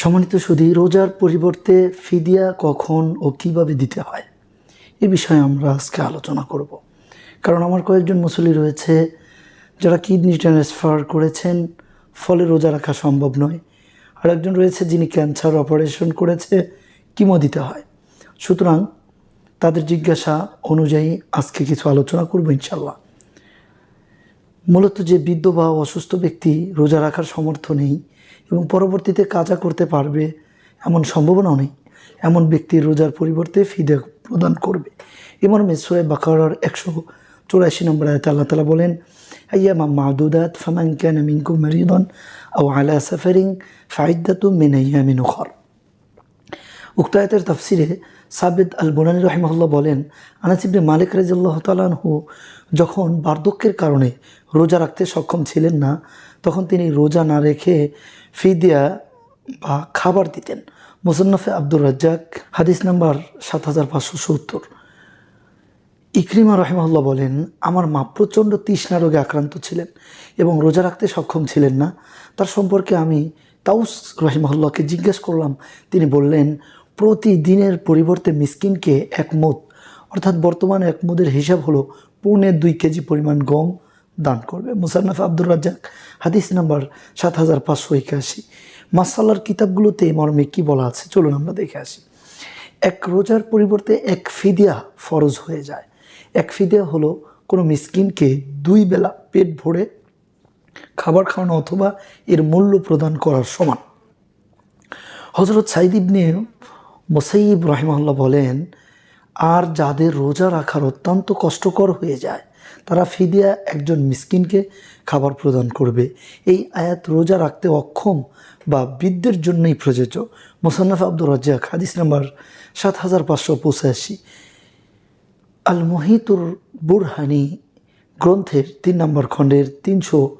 সম্মানিত সুধী, রোজার পরিবর্তে ফিদিয়া কখন ও কীভাবে দিতে হয়? এ বিষয়ে আমরা আজকে আলোচনা করব। কারণ আমার কয়েকজন মুসলি রয়েছে যারা কিডনি ট্রান্সফার করেছেন, ফলে রোজা রাখা সম্ভব নয়। আর একজন রয়েছে যিনি ক্যান্সার অপারেশন করেছে, কিমো দিতে হয়। সুতরাং তাদের জিজ্ঞাসা অনুযায়ী আজকে কিছু আলোচনা করব ইনশাল্লাহ মূলত যে বৃদ্ধ বা অসুস্থ ব্যক্তি রোজা রাখার সমর্থ নেই এবং পরবর্তীতে কাজা করতে পারবে এমন সম্ভাবনাও নেই। এমন ব্যক্তি রোজার পরিবর্তে ফিদে প্রদান করবে। এমন মেসোয় বাকার একশো চুরাশি নম্বর আয়তে আল্লাহ তালা বলেন আইয়ামা মাদুদাত ফামান ক্যান মিঙ্কু মেরিদন আও আলা সাফারিং ফাইদাতু মিন আইয়ামিন উখর। উক্ত আয়াতের তাফসিরে সাবেদ আল বোনানি রহিমাহুল্লাহ বলেন আনাসিবনে মালিক রাজিল্লাহ তালানহু যখন বার্ধক্যের কারণে রোজা রাখতে সক্ষম ছিলেন না, তখন তিনি রোজা না রেখে ফিদিয়া বা খাবার দিতেন। মুসন্নফে আব্দুর রাজ্জাক, হাদিস নাম্বার সাত হাজার পাঁচশো সত্তর। ইকরিমা রহিমাহুল্লাহ বলেন, আমার মা প্রচণ্ড তৃষ্ণা রোগে আক্রান্ত ছিলেন এবং রোজা রাখতে সক্ষম ছিলেন না। তার সম্পর্কে আমি তাউস রহিমাহুল্লাহকে জিজ্ঞেস করলাম। তিনি বললেন প্রতিদিনের পরিবর্তে মিসকিনকে এক মত অর্থাৎ বর্তমানে এক মুদের হিসাব হলো পৌনে দুই কেজি পরিমাণ গম দান করবে। মুসান্নাফ আব্দুর রাজ্জাক, হাদিস নাম্বার সাত হাজার পাঁচশো একাশি। মাসাল্লার কিতাবগুলোতে মর্মে কী বলা আছে? চলুন আমরা দেখে আসি। এক রোজার পরিবর্তে এক ফিদিয়া ফরজ হয়ে যায়। এক ফিদিয়া হলো কোনো মিসকিনকে দুই বেলা পেট ভরে খাবার খাওয়ানো অথবা এর মূল্য প্রদান করার সমান। হজরত সাইদ ইবনে মোসাইব রহিমাল্লাহ বলেন, আর যাদের রোজা রাখার অত্যন্ত কষ্টকর হয়ে যায়, তারা ফিদিয়া একজন মিসকিনকে খাবার প্রদান করবে। এই আয়াত রোজা রাখতে অক্ষম বা বৃদ্ধের জন্যই প্রযোজ্য। মোসান্নফ আব্দুর রাজ্জাক, হাদিস নাম্বার সাত হাজার পাঁচশো পঁচাশি। আল মহিতুর বুরহানি গ্রন্থের তিন নম্বর খণ্ডের তিনশো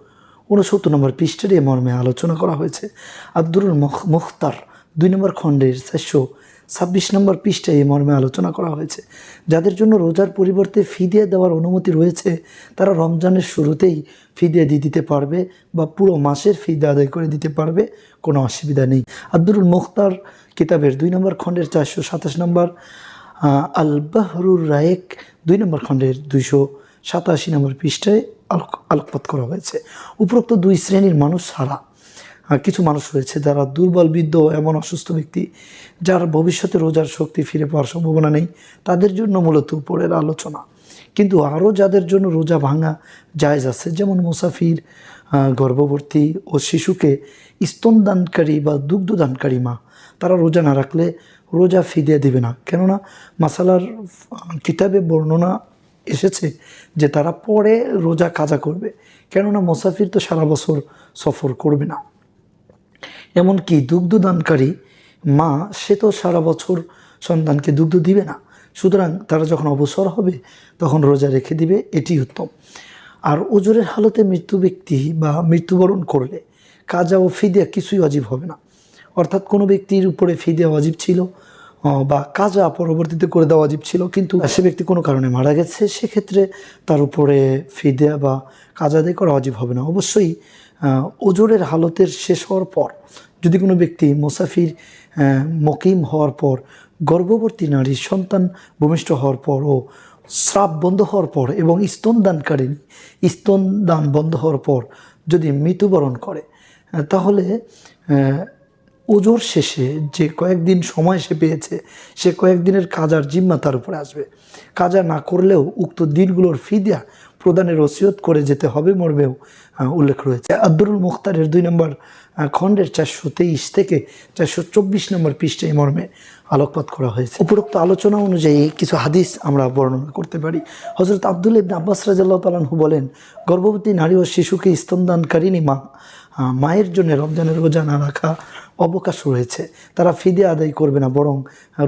উনসত্তর নম্বর পৃষ্ঠার মর্মে আলোচনা করা হয়েছে। আব্দুরুল মুখ- মুখতার দুই নম্বর খণ্ডের চারশো ছাব্বিশ নম্বর পৃষ্ঠায় এই মর্মে আলোচনা করা হয়েছে। যাদের জন্য রোজার পরিবর্তে ফিদিয়া দেওয়ার অনুমতি রয়েছে, তারা রমজানের শুরুতেই ফিদিয়া দিয়ে দিয়ে দিতে পারবে বা পুরো মাসের ফিদা আদায় করে দিতে পারবে, কোনো অসুবিধা নেই। আব্দুরুল মুখতার কিতাবের দুই নম্বর খণ্ডের চারশো সাতাশ নম্বর আল বাহরুর রায়েক দুই নম্বর খণ্ডের দুইশো সাতাশি নম্বর পৃষ্ঠায় আলোক- আলোকপাত করা হয়েছে। উপরোক্ত দুই শ্রেণির মানুষ ছাড়া কিছু মানুষ রয়েছে যারা দুর্বল বৃদ্ধ এমন অসুস্থ ব্যক্তি যার ভবিষ্যতে রোজার শক্তি ফিরে পাওয়ার সম্ভাবনা নেই। তাদের জন্য মূলত উপরের আলোচনা। কিন্তু আরও যাদের জন্য রোজা ভাঙা জায়জ আছে যেমন মুসাফির আহ, গর্ভবতী ও শিশুকে স্তনদানকারী বা দুগ্ধদানকারী মা তারা রোজা না রাখলে রোজা ফিদিয়ে দিবে না। কেননা মাসালার কিতাবে বর্ণনা এসেছে যে তারা পরে রোজা কাজা করবে। কেননা মুসাফির তো সারা বছর সফর করবে না। এমনকি দুগ্ধদানকারী মা, সে তো সারা বছর সন্তানকে দুগ্ধ দিবে না। সুতরাং তারা যখন অবসর হবে, তখন রোজা রেখে দিবে, এটি উত্তম। আর ওজোরের হালতে মৃত্যু ব্যক্তি বা মৃত্যুবরণ করলে কাজা ও ফিদিয়া কিছুই অজীব হবে না। অর্থাৎ কোনো ব্যক্তির উপরে ফিদিয়া অজীব ছিল বা কাজা পরবর্তীতে করে দেওয়া অজীব ছিল, কিন্তু সে ব্যক্তি কোনো কারণে মারা গেছে, সেক্ষেত্রে তার উপরে ফিদিয়া বা কাজা দিয়ে করা অজীব হবে না। অবশ্যই ওজোরের হালতের শেষ হওয়ার পর, যদি কোনো ব্যক্তি মুসাফির মকিম হওয়ার পর, গর্ভবতী নারীর সন্তান ভূমিষ্ঠ হওয়ার পর ও স্রাব বন্ধ হওয়ার পর এবং স্তনদানকারী স্তনদান বন্ধ হওয়ার পর যদি মৃত্যুবরণ করে তাহলে ওজোর শেষে যে কয়েকদিন সময় সে পেয়েছে, সে কয়েকদিনের কাজার জিম্মা তার উপরে আসবে। কাজা না করলেও উক্ত দিনগুলোর ফিদিয়া প্রদানের ওসিয়ত করে যেতে হবে মর্মেও উল্লেখ রয়েছে। আব্দুল মুখতারের দুই নম্বর খণ্ডের চারশো তেইশ থেকে চারশো চব্বিশ নম্বর পৃষ্ঠায় মর্মে আলোকপাত করা হয়েছে। উপরোক্ত আলোচনা অনুযায়ী কিছু হাদিস আমরা বর্ণনা করতে পারি। হজরত আবদুল আব্বাস রাজাল্লাহ তালাহু বলেন, গর্ভবতী নারী ও শিশুকে স্তনদানকারিনী মা মায়ের জন্য রমজানের রোজা না রাখা অবকাশ রয়েছে। তারা ফিদে আদায় করবে না, বরং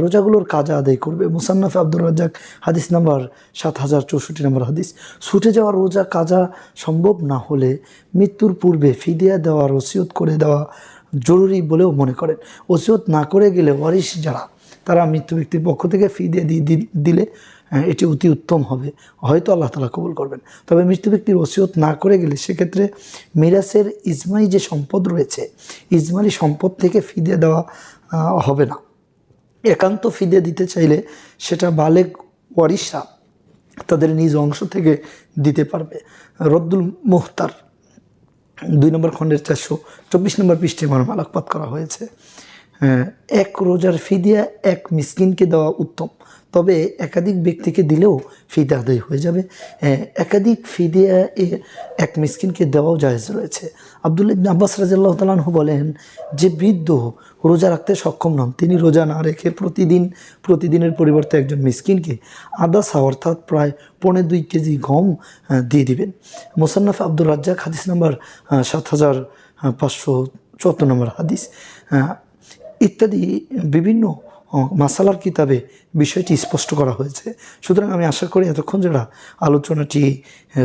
রোজাগুলোর কাজা আদায় করবে। মুসান্নাফ আব্দুর রাজ্জাক, হাদিস নাম্বার সাত হাজার চৌষট্টি নম্বর হাদিস, ছুটে যাওয়া রোজা কাজা সম্ভব না হলে মৃত্যুর পূর্বে ফিদিয়া দেওয়ার ওসিয়ত করে দেওয়া জরুরি বলেও মনে করেন। ওসিয়ত না করে গেলে ওয়ারিশ যারা, তারা মৃত্যু ব্যক্তির পক্ষ থেকে ফি দিয়ে দিলে এটি অতি উত্তম হবে। হয়তো আল্লাহ তালা কবুল করবেন। তবে মৃত্যু ব্যক্তির ওসিয়ত না করে গেলে সেক্ষেত্রে মিরাসের ইজমাই যে সম্পদ রয়েছে ইজমালি সম্পদ থেকে ফিদিয়ে দেওয়া হবে না। একান্ত ফিদে দিতে চাইলে সেটা বালেক ওয়ারিসরা তাদের নিজ অংশ থেকে দিতে পারবে। রদ্দুল মুহতার দুই নম্বর খণ্ডের চারশো চব্বিশ নম্বর পৃষ্ঠে আমার আলোকপাত করা হয়েছে। হ্যাঁ, এক রোজার ফিদিয়া এক মিসকিনকে দেওয়া উত্তম। তবে একাধিক ব্যক্তিকে দিলেও ফিদা আদায় হয়ে যাবে। হ্যাঁ, একাধিক ফিদিয়া এক মিসকিনকে দেওয়াও জায়েজ রয়েছে। আবদুল্লাহ ইবনে আব্বাস রাজিয়াল্লাহ তালাহু বলেন যে বৃদ্ধ রোজা রাখতে সক্ষম নন তিনি রোজা না রেখে প্রতিদিন প্রতিদিনের পরিবর্তে একজন মিসকিনকে আদাসা অর্থাৎ প্রায় পৌনে দুই কেজি গম দিয়ে দিবেন। মোসান্নাফ আব্দুর রাজ্জাক হাদিস নাম্বার সাত হাজার পাঁচশো চুয়াত্তর নম্বর হাদিস ইত্যাদি বিভিন্ন মাসালার কিতাবে বিষয়টি স্পষ্ট করা হয়েছে। সুতরাং আমি আশা করি এতক্ষণ যারা আলোচনাটি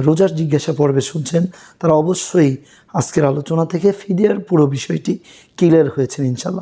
রোজার জিজ্ঞাসা পর্বে শুনছেন, তারা অবশ্যই আজকের আলোচনা থেকে ফিদিয়ার পুরো বিষয়টি ক্লিয়ার হয়েছেন ইনশাল্লাহ